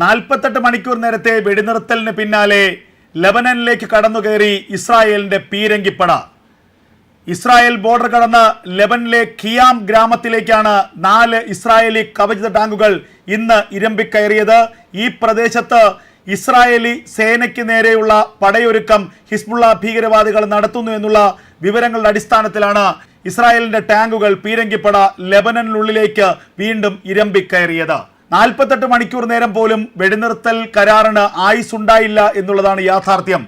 നാൽപ്പത്തെട്ട് മണിക്കൂർ നേരത്തെ വെടിനിർത്തലിന് പിന്നാലെ ലബനനിലേക്ക് കടന്നുകയറി ഇസ്രായേലിന്റെ പീരങ്കിപ്പട. ഇസ്രായേൽ ബോർഡർ കടന്ന് ലബനിലെ ഖിയാം ഗ്രാമത്തിലേക്കാണ് നാല് ഇസ്രായേലി കവചിത ടാങ്കുകൾ ഇന്ന് ഇരമ്പിക്കയറിയത്. ഈ പ്രദേശത്ത് ഇസ്രായേലി സേനയ്ക്ക് നേരെയുള്ള പടയൊരുക്കം ഹിസ്ബുള്ള ഭീകരവാദികൾ നടത്തുന്നു എന്നുള്ള വിവരങ്ങളുടെ അടിസ്ഥാനത്തിലാണ് ഇസ്രായേലിന്റെ ടാങ്കുകൾ പീരങ്കിപ്പട ലബനനിലുള്ളിലേക്ക് വീണ്ടും ഇരമ്പിക്കയറിയത്. നാൽപ്പത്തെട്ട് മണിക്കൂർ നേരം പോലും വെടിനിർത്തൽ കരാറിന് ആയുസ് ഉണ്ടായില്ല എന്നുള്ളതാണ് യാഥാർത്ഥ്യം.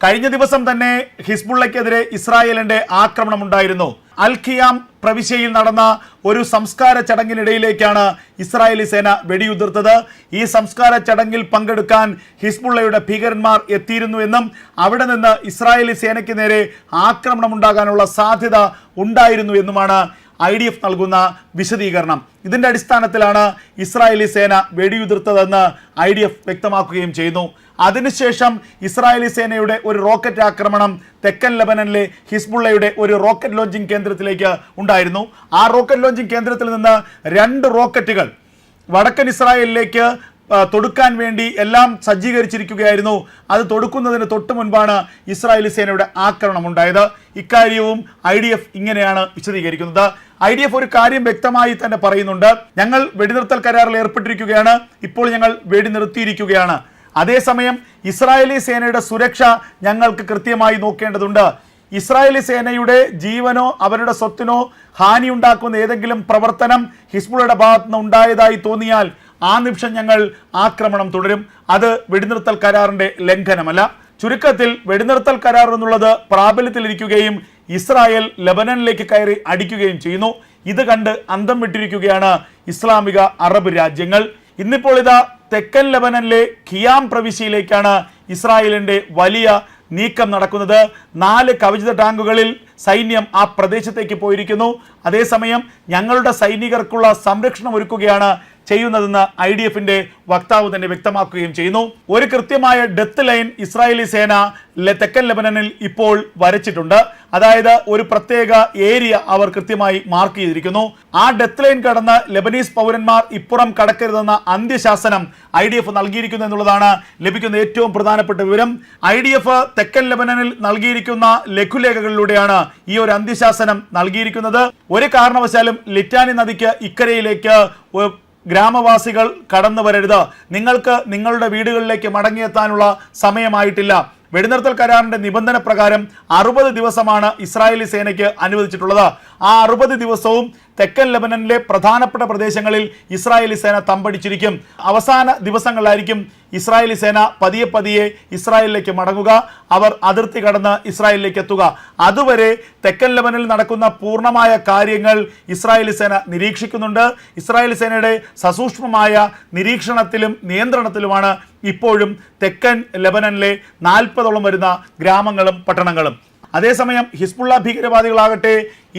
കഴിഞ്ഞ ദിവസം തന്നെ ഹിസ്ബുള്ളയ്ക്കെതിരെ ഇസ്രായേലിന്റെ ആക്രമണം ഉണ്ടായിരുന്നു അൽ ഖിയാം പ്രവിശ്യയിൽ നടന്ന ഒരു സംസ്കാര ചടങ്ങിനിടയിലേക്കാണ് ഇസ്രായേലി സേന വെടിയുതിർത്തത്. ഈ സംസ്കാര ചടങ്ങിൽ പങ്കെടുക്കാൻ ഹിസ്ബുള്ളയുടെ ഭീകരന്മാർ എത്തിയിരുന്നു എന്നും അവിടെ നിന്ന് ഇസ്രായേലി സേനയ്ക്ക് നേരെ ആക്രമണം ഉണ്ടാകാനുള്ള സാധ്യത ഉണ്ടായിരുന്നു എന്നുമാണ് ഐ ഡി എഫ് നൽകുന്ന വിശദീകരണം. ഇതിന്റെ അടിസ്ഥാനത്തിലാണ് ഇസ്രായേലി സേന വെടിയുതിർത്തതെന്ന് ഐ ഡി എഫ് വ്യക്തമാക്കുകയും ചെയ്യുന്നു. അതിനുശേഷം ഇസ്രായേലി സേനയുടെ ഒരു റോക്കറ്റ് ആക്രമണം തെക്കൻ ലബനനിലെ ഹിസ്ബുള്ളയുടെ ഒരു റോക്കറ്റ് ലോഞ്ചിങ് കേന്ദ്രത്തിലേക്ക് ഉണ്ടായിരുന്നു. ആ റോക്കറ്റ് ലോഞ്ചിങ് കേന്ദ്രത്തിൽ നിന്ന് രണ്ട് റോക്കറ്റുകൾ വടക്കൻ ഇസ്രായേലിലേക്ക് തൊടുക്കാൻ വേണ്ടി എല്ലാം സജ്ജീകരിച്ചിരിക്കുകയായിരുന്നു. അത് തൊടുക്കുന്നതിന് തൊട്ട് മുൻപാണ് ഇസ്രായേലി സേനയുടെ ആക്രമണം ഉണ്ടായത് ഇക്കാര്യവും ഐ ഡി എഫ് ഇങ്ങനെയാണ് വിശദീകരിക്കുന്നത്. ഐ ഡി എഫ് ഒരു കാര്യം വ്യക്തമായി തന്നെ പറയുന്നുണ്ട്. ഞങ്ങൾ വെടിനിർത്തൽ കരാറിൽ ഏർപ്പെട്ടിരിക്കുകയാണ്. ഇപ്പോൾ ഞങ്ങൾ വെടിനിർത്തിയിരിക്കുകയാണ്. അതേസമയം ഇസ്രായേലി സേനയുടെ സുരക്ഷ ഞങ്ങൾക്ക് കൃത്യമായി നോക്കേണ്ടതുണ്ട്. ഇസ്രായേലി സേനയുടെ ജീവനോ അവരുടെ സ്വത്തിനോ ഹാനി ഉണ്ടാക്കുന്ന ഏതെങ്കിലും പ്രവർത്തനം ഹിസ്ബുളയുടെ ഭാഗത്ത് നിന്ന് ഉണ്ടായതായി തോന്നിയാൽ ആ നിമിഷം ഞങ്ങൾ ആക്രമണം തുടരും. അത് വെടിനിർത്തൽ കരാറിന്റെ ലംഘനമല്ല. ചുരുക്കത്തിൽ വെടിനിർത്തൽ കരാർ എന്നുള്ളത് പ്രാബല്യത്തിലിരിക്കുകയും ഇസ്രായേൽ ലബനനിലേക്ക് കയറി അടിക്കുകയും ചെയ്യുന്നു. ഇത് കണ്ട് അന്തം വിട്ടിരിക്കുകയാണ് ഇസ്ലാമിക അറബ് രാജ്യങ്ങൾ. ഇന്നിപ്പോൾ ഇതാ തെക്കൻ ലബനനിലെ ഖിയാം പ്രവിശ്യയിലേക്കാണ് ഇസ്രായേലിന്റെ വലിയ നീക്കം നടക്കുന്നത്. നാല് കവചിത ടാങ്കുകളിൽ സൈന്യം ആ പ്രദേശത്തേക്ക് പോയിരിക്കുന്നു. അതേസമയം ഞങ്ങളുടെ സൈനികർക്കുള്ള സംരക്ഷണം ഒരുക്കുകയാണ് ചെയ്യുന്നതെന്ന് ഐ ഡി എഫിന്റെ വക്താവ് തന്നെ വ്യക്തമാക്കുകയും ചെയ്യുന്നു. ഒരു കൃത്യമായ ഡെത്ത് ലൈൻ ഇസ്രായേലി സേന തെക്കൻ ലെബനനിൽ ഇപ്പോൾ വരച്ചിട്ടുണ്ട്. അതായത് ഒരു പ്രത്യേക ഏരിയ അവർ കൃത്യമായി മാർക്ക് ചെയ്തിരിക്കുന്നു. ആ ഡെത്ത് ലൈൻ കടന്ന് ലെബനീസ് പൗരന്മാർ ഇപ്പുറം കടക്കരുതെന്ന അന്ത്യശാസനം ഐ ഡി എഫ് നൽകിയിരിക്കുന്നു എന്നുള്ളതാണ് ലഭിക്കുന്ന ഏറ്റവും പ്രധാനപ്പെട്ട വിവരം. ഐ ഡി എഫ് തെക്കൻ ലെബനനിൽ നൽകിയിരിക്കുന്ന ലഘുലേഖകളിലൂടെയാണ് ഈ ഒരു അന്ത്യശാസനം നൽകിയിരിക്കുന്നത്. ഒരു കാരണവശാലും ലിറ്റാനി നദിക്ക് ഇക്കരയിലേക്ക് ഗ്രാമവാസികൾ കടന്നു വരരുത്. നിങ്ങൾക്ക് നിങ്ങളുടെ വീടുകളിലേക്ക് മടങ്ങിയെത്താനുള്ള സമയമായിട്ടില്ല. വെടിനിർത്തൽ കരാറിന്റെ നിബന്ധന പ്രകാരം അറുപത് ദിവസമാണ് ഇസ്രായേലി സേനയ്ക്ക് അനുവദിച്ചിട്ടുള്ളത്. ആ അറുപത് ദിവസവും തെക്കൻ ലെബനനിലെ പ്രധാനപ്പെട്ട പ്രദേശങ്ങളിൽ ഇസ്രായേലി സേന തമ്പടിച്ചിരിക്കും. അവസാന ദിവസങ്ങളിലായിരിക്കും ഇസ്രായേലി സേന പതിയെ പതിയെ ഇസ്രായേലിലേക്ക് മടങ്ങുക അവർ അതിർത്തി കടന്ന് ഇസ്രായേലിലേക്ക് എത്തുക. അതുവരെ തെക്കൻ ലെബനിൽ നടക്കുന്ന പൂർണമായ കാര്യങ്ങൾ ഇസ്രായേലി സേന നിരീക്ഷിക്കുന്നുണ്ട്. ഇസ്രായേലി സേനയുടെ സസൂക്ഷ്മമായ നിരീക്ഷണത്തിലും നിയന്ത്രണത്തിലുമാണ് ഇപ്പോഴും തെക്കൻ ലെബനനിലെ നാൽപ്പതോളം വരുന്ന ഗ്രാമങ്ങളും പട്ടണങ്ങളും. അതേസമയം ഹിസ്ബുള്ള ഭീകരവാദികളാകട്ടെ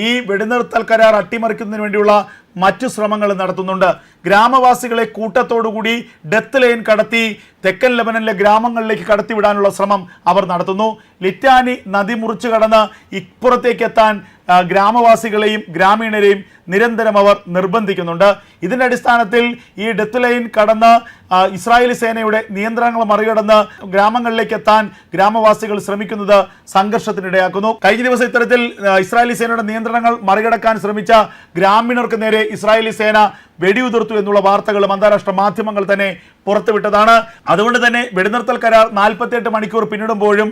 ഈ വെടിനിർത്തൽ കരാർ അട്ടിമറിക്കുന്നതിന് വേണ്ടിയുള്ള മറ്റു ശ്രമങ്ങൾ നടത്തുന്നുണ്ട്. ഗ്രാമവാസികളെ കൂട്ടത്തോടുകൂടി ഡെത്ത് ലൈൻ കടത്തി തെക്കൻ ലബനനിലെ ഗ്രാമങ്ങളിലേക്ക് കടത്തിവിടാനുള്ള ശ്രമം അവർ നടത്തുന്നു. ലിറ്റാനി നദി മുറിച്ചു കടന്ന് ഇപ്പുറത്തേക്ക് എത്താൻ ഗ്രാമവാസികളെയും ഗ്രാമീണരെയും നിരന്തരം അവർ നിർബന്ധിക്കുന്നുണ്ട്. ഇതിന്റെ അടിസ്ഥാനത്തിൽ ഈ ഡെത്ത് ലൈൻ കടന്ന് ഇസ്രായേലി സേനയുടെ നിയന്ത്രണങ്ങൾ മറികടന്ന് ഗ്രാമങ്ങളിലേക്ക് എത്താൻ ഗ്രാമവാസികൾ ശ്രമിക്കുന്നത് സംഘർഷത്തിനിടയാക്കുന്നു. കഴിഞ്ഞ ദിവസം ഇത്തരത്തിൽ ഇസ്രായേലി സേനയുടെ നിയന്ത്രണങ്ങൾ മറികടക്കാൻ ശ്രമിച്ച ഗ്രാമീണർക്ക് നേരെ ഇസ്രായേലി സേന വെടിയുതിർത്തു എന്നുള്ള വാർത്തകളും അന്താരാഷ്ട്ര മാധ്യമങ്ങൾ തന്നെ പുറത്തുവിട്ടതാണ്. അതുകൊണ്ട് തന്നെ വെടിനിർത്തൽ കരാർ നാൽപ്പത്തിയെട്ട് മണിക്കൂർ പിന്നിടുമ്പോഴും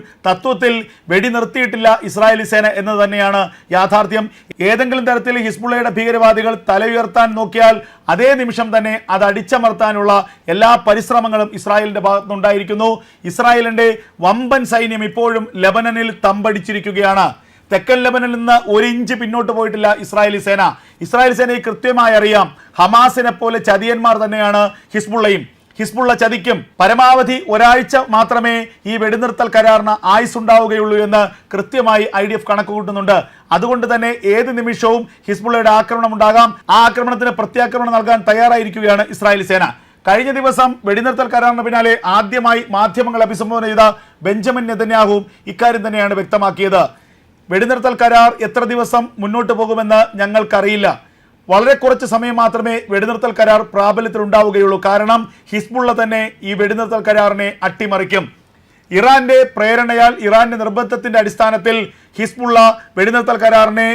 തത്വത്തിൽ വെടി നിർത്തിയിട്ടില്ല ഇസ്രായേലി സേന എന്ന് തന്നെയാണ് യാഥാർത്ഥ്യം. ഏതെങ്കിലും തരത്തിൽ ഹിസ്ബുള്ളയുടെ ഭീകരവാദികൾ തലയുയർത്താൻ നോക്കിയാൽ അതേ നിമിഷം തന്നെ അത് അടിച്ചമർത്താനുള്ള എല്ലാ പരിശ്രമങ്ങളും ഇസ്രായേലിന്റെ ഭാഗത്തുനിന്നുണ്ടായിരിക്കുന്നു. ഇസ്രായേലിന്റെ വമ്പൻ സൈന്യം ഇപ്പോഴും ലബനനിൽ തമ്പടിച്ചിരിക്കുകയാണ്. തെക്കൻ ലബനിൽ നിന്ന് ഒരു ഇഞ്ച് പിന്നോട്ട് പോയിട്ടില്ല ഇസ്രായേലി സേന. ഇസ്രായേൽ സേനയെ കൃത്യമായി അറിയാം. ഹമാസിനെ പോലെ ചതിയന്മാർ തന്നെയാണ് ഹിസ്ബുള്ളയും. ഹിസ്ബുള്ള ചതിക്കും. പരമാവധി ഒരാഴ്ച മാത്രമേ ഈ വെടിനിർത്തൽ കരാറിന് ആയുസ് ഉണ്ടാവുകയുള്ളൂ എന്ന് കൃത്യമായി ഐ ഡി എഫ് കണക്ക് കൂട്ടുന്നുണ്ട് അതുകൊണ്ട് തന്നെ ഏത് നിമിഷവും ഹിസ്ബുള്ളയുടെ ആക്രമണം ഉണ്ടാകാം. ആ ആക്രമണത്തിന് പ്രത്യാക്രമണം നൽകാൻ തയ്യാറായിരിക്കുകയാണ് ഇസ്രായേൽ സേന. കഴിഞ്ഞ ദിവസം വെടിനിർത്തൽ കരാറിന് പിന്നാലെ ആദ്യമായി മാധ്യമങ്ങൾ അഭിസംബോധന ചെയ്ത ബെഞ്ചമിൻ നെതന്യാഹുവും ഇക്കാര്യം തന്നെയാണ് വ്യക്തമാക്കിയത്. വെടിനിർത്തൽ കരാർ എത്ര ദിവസം മുന്നോട്ട് പോകുമെന്ന് ഞങ്ങൾക്കറിയില്ല. വളരെ കുറച്ച് സമയം മാത്രമേ വെടിനിർത്തൽ കരാർ പ്രാബല്യത്തിൽ ഉണ്ടാവുകയുള്ളൂ കാരണം ഹിസ്ബുള്ള തന്നെ ഈ വെടിനിർത്തൽ കരാറിനെ അട്ടിമറിക്കും. ഇറാന്റെ പ്രേരണയാൽ ഇറാന്റെ നിർബന്ധത്തിന്റെ അടിസ്ഥാനത്തിൽ ഹിസ്ബുള്ള വെടിനിർത്തൽ കരാറിനെ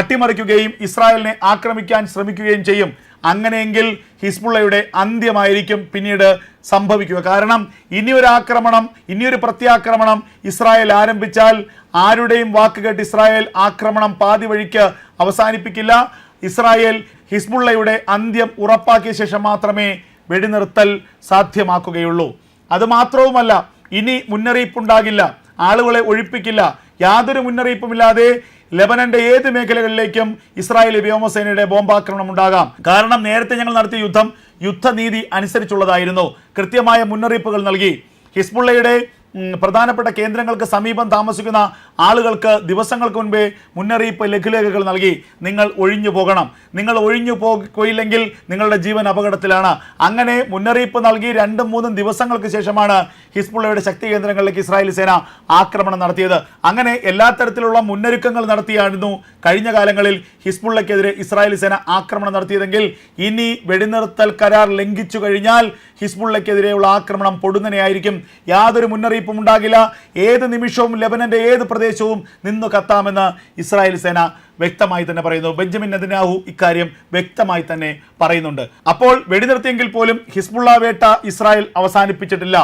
അട്ടിമറിക്കുകയും ഇസ്രായേലിനെ ആക്രമിക്കാൻ ശ്രമിക്കുകയും ചെയ്യും. അങ്ങനെയെങ്കിൽ ഹിസ്ബുള്ളയുടെ അന്ത്യമായിരിക്കും പിന്നീട് സംഭവിക്കുക. കാരണം ഇനിയൊരു ആക്രമണം ഇനിയൊരു പ്രത്യാക്രമണം ഇസ്രായേൽ ആരംഭിച്ചാൽ ആരുടെയും വാക്ക് കേട്ട് ഇസ്രായേൽ ആക്രമണം പാതി വഴിക്ക് അവസാനിപ്പിക്കില്ല. ഇസ്രായേൽ ഹിസ്ബുള്ളയുടെ അന്ത്യം ഉറപ്പാക്കിയ ശേഷം മാത്രമേ വെടിനിർത്തൽ സാധ്യമാക്കുകയുള്ളൂ. അത് മാത്രവുമല്ല ഇനി മുന്നറിയിപ്പുണ്ടാകില്ല ആളുകളെ ഒഴിപ്പിക്കില്ല യാതൊരു മുന്നറിയിപ്പുമില്ലാതെ ലെബനന്റെ ഏത് മേഖലകളിലേക്കും ഇസ്രായേൽ വ്യോമസേനയുടെ ബോംബാക്രമണം ഉണ്ടാകാം. കാരണം നേരത്തെ ഞങ്ങൾ നടത്തിയ യുദ്ധം യുദ്ധനീതി അനുസരിച്ചുള്ളതായിരുന്നു. കൃത്യമായ മുന്നറിയിപ്പുകൾ നൽകി. ഹിസ്ബുള്ളയുടെ പ്രധാനപ്പെട്ട കേന്ദ്രങ്ങൾക്ക് സമീപം താമസിക്കുന്ന ആളുകൾക്ക് ദിവസങ്ങൾക്ക് മുൻപേ മുന്നറിയിപ്പ് ലഘുലേഖകൾ നൽകി നിങ്ങൾ ഒഴിഞ്ഞു പോകണം. നിങ്ങൾ ഒഴിഞ്ഞു പോയില്ലെങ്കിൽ നിങ്ങളുടെ ജീവൻ അപകടത്തിലാണ്. അങ്ങനെ മുന്നറിയിപ്പ് നൽകി രണ്ടും മൂന്നും ദിവസങ്ങൾക്ക് ശേഷമാണ് ഹിസ്ബുള്ളയുടെ ശക്തി കേന്ദ്രങ്ങളിലേക്ക് ഇസ്രായേൽ സേന ആക്രമണം നടത്തിയത്. അങ്ങനെ എല്ലാ തരത്തിലുള്ള മുന്നൊരുക്കങ്ങൾ നടത്തിയായിരുന്നു കഴിഞ്ഞ കാലങ്ങളിൽ ഹിസ്ബുള്ളയ്ക്കെതിരെ ഇസ്രായേൽ സേന ആക്രമണം നടത്തിയതെങ്കിൽ ഇനി വെടിനിർത്തൽ കരാർ ലംഘിച്ചു കഴിഞ്ഞാൽ ഹിസ്ബുള്ളയ്ക്കെതിരെയുള്ള ആക്രമണം പൊടുന്നനെയായിരിക്കും. യാതൊരു മുന്നറിയിപ്പും ഉണ്ടാകില്ല. ഏത് നിമിഷവും ലെബനന്റെ ഏത് പ്രദേശവും നിന്നു കത്താമെന്ന് ഇസ്രായേൽ സേന വ്യക്തമായി തന്നെ പറയുന്നു. ബെഞ്ചമിൻ നദിനാഹു ഇക്കാര്യം വ്യക്തമായി തന്നെ പറയുന്നുണ്ട്. അപ്പോൾ വെടിനിർത്തിയെങ്കിൽ പോലും ഹിസ്ബുള്ള വേട്ട ഇസ്രായേൽ അവസാനിപ്പിച്ചിട്ടില്ല.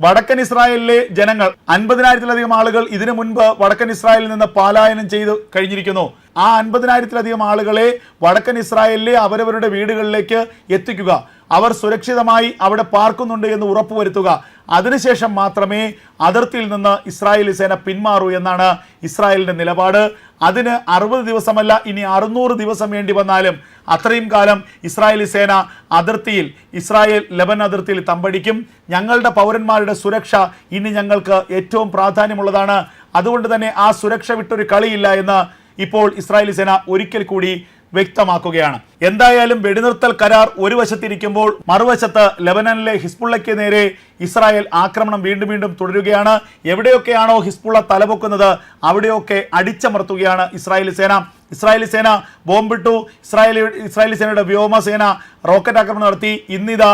വടക്കൻ ഇസ്രായേലിലെ ജനങ്ങൾ അൻപതിനായിരത്തിലധികം ആളുകൾ ഇതിനു മുൻപ് വടക്കൻ ഇസ്രായേലിൽ നിന്ന് പാലായനം ചെയ്ത് കഴിഞ്ഞിരിക്കുന്നു. ആ അൻപതിനായിരത്തിലധികം ആളുകളെ വടക്കൻ ഇസ്രായേലിലെ അവരവരുടെ വീടുകളിലേക്ക് എത്തിക്കുക. അവർ സുരക്ഷിതമായി അവിടെ പാർക്കുന്നുണ്ട് എന്ന് ഉറപ്പുവരുത്തുക. അതിനുശേഷം മാത്രമേ അതിർത്തിയിൽ നിന്ന് ഇസ്രായേലി സേന പിന്മാറൂ എന്നാണ് ഇസ്രായേലിന്റെ നിലപാട്. അതിന് അറുപത് ദിവസമല്ല ഇനി അറുന്നൂറ് ദിവസം വേണ്ടി വന്നാലും അത്രയും കാലം ഇസ്രായേലി സേന അതിർത്തിയിൽ ഇസ്രായേൽ ലെബൻ അതിർത്തിയിൽ തമ്പടിക്കും. ഞങ്ങളുടെ പൗരന്മാരുടെ സുരക്ഷ ഇനി ഞങ്ങൾക്ക് ഏറ്റവും പ്രാധാന്യമുള്ളതാണ്. അതുകൊണ്ട് തന്നെ ആ സുരക്ഷ വിട്ടൊരു കളിയില്ല എന്ന് ഇപ്പോൾ ഇസ്രായേലി സേന ഒരിക്കൽ കൂടി വ്യക്തമാക്കുകയാണ്. എന്തായാലും വെടിനിർത്തൽ കരാർ ഒരു വശത്തിരിക്കുമ്പോൾ മറുവശത്ത് ലെബനനിലെ ഹിസ്ബുള്ളയ്ക്ക് നേരെ ഇസ്രായേൽ ആക്രമണം വീണ്ടും വീണ്ടും തുടരുകയാണ്. എവിടെയൊക്കെയാണോ ഹിസ്ബുള്ള തലപൊക്കുന്നത് അവിടെയൊക്കെ അടിച്ചമർത്തുകയാണ് ഇസ്രായേലി സേന. ഇസ്രായേലി സേന ബോംബിട്ടു. ഇസ്രായേലി ഇസ്രായേലി സേനയുടെ വ്യോമസേന റോക്കറ്റ് ആക്രമണം നടത്തി. ഇന്നിതാ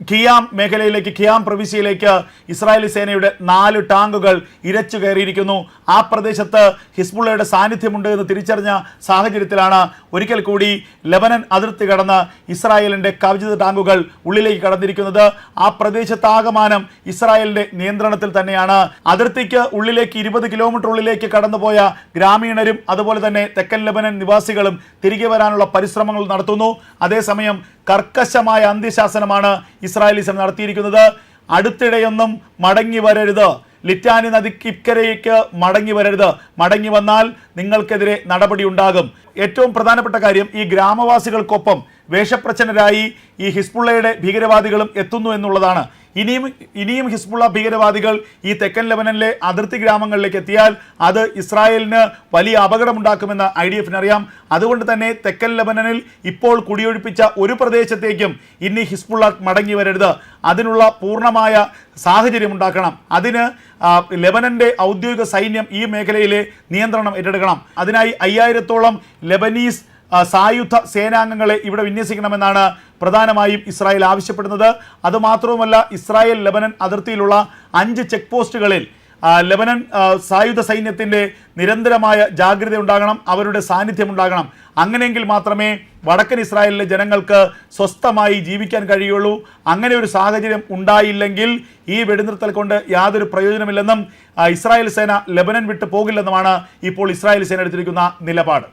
ഖിയാം മേഖലയിലേക്ക് ഖിയാം പ്രവിശ്യയിലേക്ക് ഇസ്രായേലി സേനയുടെ നാല് ടാങ്കുകൾ ഇരച്ചു കയറിയിരിക്കുന്നു. ആ പ്രദേശത്ത് ഹിസ്ബുള്ളയുടെ സാന്നിധ്യമുണ്ട് എന്ന് തിരിച്ചറിഞ്ഞ സാഹചര്യത്തിലാണ് ഒരിക്കൽ കൂടി ലബനൻ അതിർത്തി കടന്ന് ഇസ്രായേലിന്റെ കവചിത ടാങ്കുകൾ ഉള്ളിലേക്ക് കടന്നിരിക്കുന്നത്. ആ പ്രദേശത്താകമാനം ഇസ്രായേലിന്റെ നിയന്ത്രണത്തിൽ തന്നെയാണ്. അതിർത്തിക്ക് ഉള്ളിലേക്ക് ഇരുപത് കിലോമീറ്റർ ഉള്ളിലേക്ക് കടന്നുപോയ ഗ്രാമീണരും അതുപോലെ തന്നെ തെക്കൻ ലബനൻ നിവാസികളും തിരികെ വരാനുള്ള പരിശ്രമങ്ങൾ നടത്തുന്നു. അതേസമയം കർക്കശമായ അന്ത്യശാസനമാണ് ഇസ്രായേലി സേന നടത്തിയിരിക്കുന്നത്. അടുത്തിടെയൊന്നും മടങ്ങി വരരുത്. ലിറ്റാനി നദിക്ക് ഇക്കരയ്ക്ക് മടങ്ങി വരരുത്. മടങ്ങി വന്നാൽ നിങ്ങൾക്കെതിരെ നടപടി ഉണ്ടാകും. ഏറ്റവും പ്രധാനപ്പെട്ട കാര്യം ഈ ഗ്രാമവാസികൾക്കൊപ്പം വേഷപ്രച്ഛനരായി ഈ ഹിസ്ബുള്ളയുടെ ഭീകരവാദികളും എത്തുന്നു എന്നുള്ളതാണ്. ഇനിയും ഇനിയും ഹിസ്ബുള്ള ഭീകരവാദികൾ ഈ തെക്കൻ ലെബനനിലെ അതിർത്തി ഗ്രാമങ്ങളിലേക്ക് എത്തിയാൽ അത് ഇസ്രായേലിന് വലിയ അപകടമുണ്ടാക്കുമെന്ന് ഐ ഡി എഫിന് അറിയാം. അതുകൊണ്ട് തന്നെ തെക്കൻ ലെബനനിൽ ഇപ്പോൾ കുടിയൊഴിപ്പിച്ച ഒരു പ്രദേശത്തേക്കും ഇനി ഹിസ്ബുള്ള മടങ്ങി വരരുത്. അതിനുള്ള പൂർണമായ സാഹചര്യം ഉണ്ടാക്കണം. അതിന് ലെബനന്റെ ഔദ്യോഗിക സൈന്യം ഈ മേഖലയിലെ നിയന്ത്രണം ഏറ്റെടുക്കണം. അതിനായി അയ്യായിരത്തോളം ലെബനീസ് സായുധ സേനാംഗങ്ങളെ ഇവിടെ വിന്യസിക്കണമെന്നാണ് പ്രധാനമായും ഇസ്രായേൽ ആവശ്യപ്പെടുന്നത്. അതുമാത്രവുമല്ല ഇസ്രായേൽ ലെബനൻ അതിർത്തിയിലുള്ള അഞ്ച് ചെക്ക് പോസ്റ്റുകളിൽ ലബനൻ സായുധ സൈന്യത്തിന്റെ നിരന്തരമായ ജാഗ്രത ഉണ്ടാകണം അവരുടെ സാന്നിധ്യം ഉണ്ടാകണം അങ്ങനെയെങ്കിൽ മാത്രമേ വടക്കൻ ഇസ്രായേലിലെ ജനങ്ങൾക്ക് സ്വസ്ഥമായി ജീവിക്കാൻ കഴിയുള്ളൂ. അങ്ങനെ ഒരു സാഹചര്യം ഉണ്ടായില്ലെങ്കിൽ ഈ വെടിനിർത്തൽ കൊണ്ട് യാതൊരു പ്രയോജനമില്ലെന്നും ഇസ്രായേൽ സേന ലബനൻ വിട്ടു പോകില്ലെന്നുമാണ് ഇപ്പോൾ ഇസ്രായേൽ സേന എടുത്തിരിക്കുന്ന നിലപാട്.